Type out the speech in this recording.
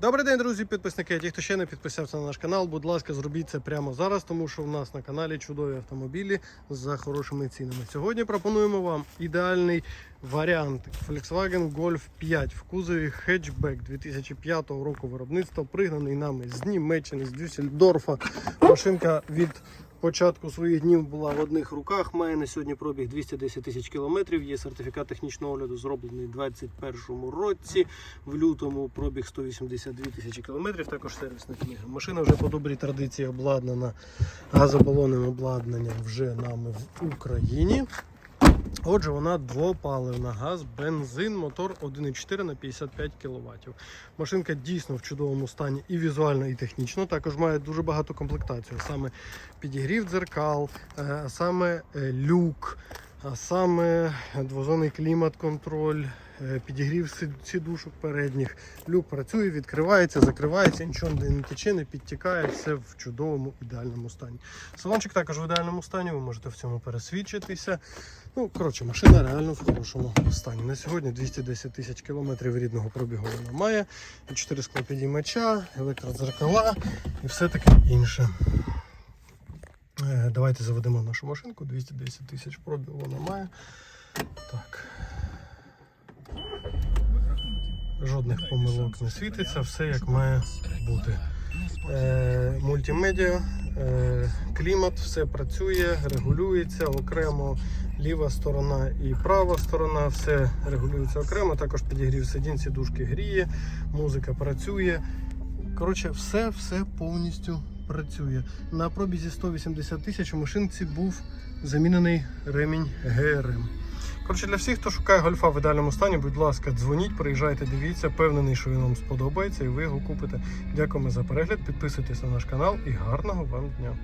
Добрий день, друзі, підписники. Ті, хто ще не підписався на наш канал, будь ласка, зробіть це прямо зараз, тому що в нас на каналі чудові автомобілі за хорошими цінами. Сьогодні пропонуємо вам ідеальний варіант Volkswagen Golf 5 в кузові хетчбек 2005 року виробництва, пригнаний нами з Німеччини, з Дюссельдорфа. Машинка від початку своїх днів була в одних руках. Має на сьогодні пробіг 210 тисяч кілометрів. Є сертифікат технічного огляду, зроблений у 2021 році. В лютому пробіг 182 тисячі кілометрів. Також сервісна книга. Машина вже по добрій традиції обладнана газобалонним обладнанням вже нами в Україні. Отже, вона двопаливна газ, бензин, мотор 1,4 на 55 кВт. Машинка дійсно в чудовому стані і візуально, і технічно. Також має дуже багато комплектацій. Саме підігрів дзеркал, е, саме е, люк, саме двозонний клімат-контроль, підігрів си- сідушок передніх. Люк працює, відкривається, закривається, нічого не тече, не підтікає, все в чудовому ідеальному стані. Салончик також в ідеальному стані, ви можете в цьому пересвідчитися. Ну, коротше, машина реально в хорошому стані. На сьогодні 210 тисяч кілометрів рідного пробігу вона має. І 4 склопідіймача, електродзеркала і все таке інше. Е, Давайте заведемо нашу машинку. 210 тисяч пробігу вона має. Так. Жодних помилок не світиться, все як має бути. Е, мультимедіа, е, клімат, все працює, регулюється окремо. Ліва сторона і права сторона, все регулюється окремо. Також підігрів сидінь, сідушки гріє, музика працює. Коротше, все, все повністю працює. На пробізі 180 тисяч у машинці був замінений ремінь ГРМ. Коротше, для всіх, хто шукає гольфа в ідеальному стані, будь ласка, дзвоніть, приїжджайте, дивіться. впевнений, що він вам сподобається і ви його купите. Дякуємо за перегляд. Підписуйтесь на наш канал і гарного вам дня.